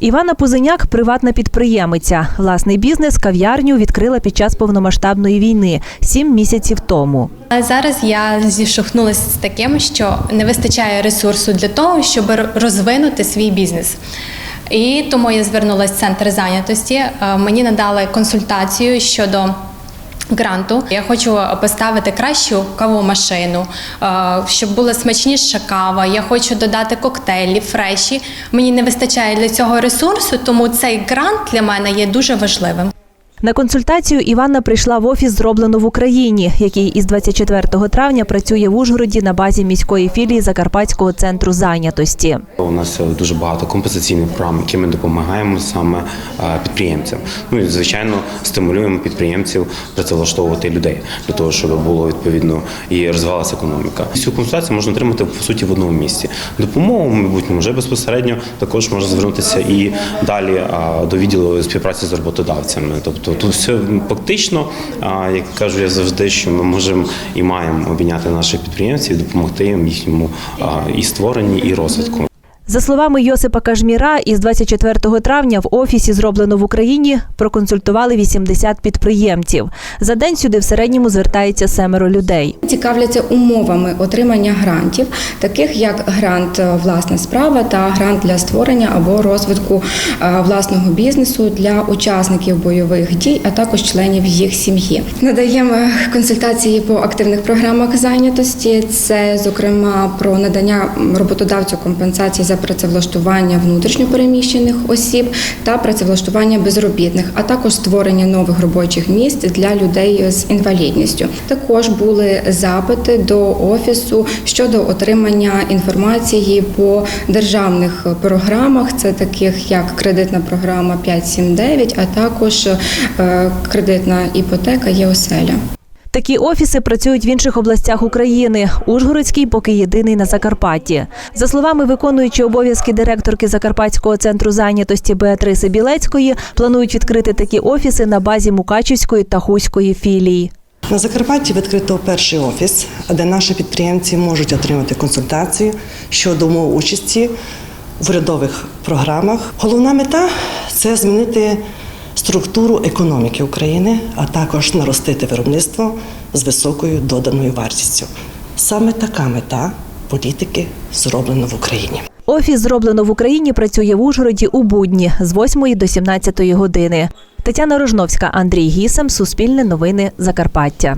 Івана Пузеняк приватна підприємиця. Власний бізнес кав'ярню відкрила під час повномасштабної війни сім місяців тому. Зараз я зіштовхнулася з таким, що не вистачає ресурсу для того, щоб розвинути свій бізнес. І тому я звернулася в центр зайнятості. Е, Мені надали консультацію щодо. Гранту я хочу поставити кращу каву машину, щоб була смачніша кава. Я хочу додати коктейлі, фреші. Мені не вистачає для цього ресурсу, тому цей грант для мене є дуже важливим. На консультацію Іванна прийшла в офіс зроблено в Україні, який із 24 травня працює в Ужгороді на базі міської філії Закарпатського центру зайнятості. У нас дуже багато компенсаційних програм, якими допомагаємо саме е, підприємцям. Ну і звичайно стимулюємо підприємців працевлаштовувати людей для того, щоб було відповідно і розвивалася економіка. Цю консультацію можна отримати по суті в одному місці. Допомогу, мабуть, вже безпосередньо також можна звернутися і далі до відділу співпраці з роботодавцями. Тобто тут все фактично, як кажу я завжди, що ми можемо і маємо обійняти наших підприємців, допомогти їм їхньому і створенні, і розвитку. За словами Йосипа Кажміра, із 24 травня в офісі зроблено в Україні проконсультували 80 підприємців. За день сюди в середньому звертається семеро людей. Цікавляться умовами отримання грантів, таких як грант е, власна справа та грант для створення або розвитку е, власного бізнесу для учасників бойових дій, а також членів їх сім'ї. Надаємо консультації по активних програмах зайнятості. Це, зокрема, про надання роботодавцю компенсації за працевлаштування внутрішньопереміщених осіб та працевлаштування безробітних, а також створення нових робочих місць для людей з інвалідністю. Також були запити до офісу щодо отримання інформації по державних програмах, це таких як кредитна програма 579, а також е, кредитна іпотека є оселя. Такі офіси працюють в інших областях України. Ужгородський поки єдиний на Закарпатті. За словами виконуючої обов'язки директорки Закарпатського центру зайнятості Беатриси Білецької, планують відкрити такі офіси на базі Мукачівської та Хуської філії. На Закарпатті відкрито перший офіс, де наші підприємці можуть отримати консультації щодо умов участі в урядових програмах. Головна мета це змінити структуру економіки України, а також наростити виробництво з високою доданою вартістю. Саме така мета політики зроблена в Україні. Офіс зроблено в Україні працює в Ужгороді у будні з 8 до 17 години. Тетяна Рожновська, Андрій Гісем, Суспільне новини Закарпаття.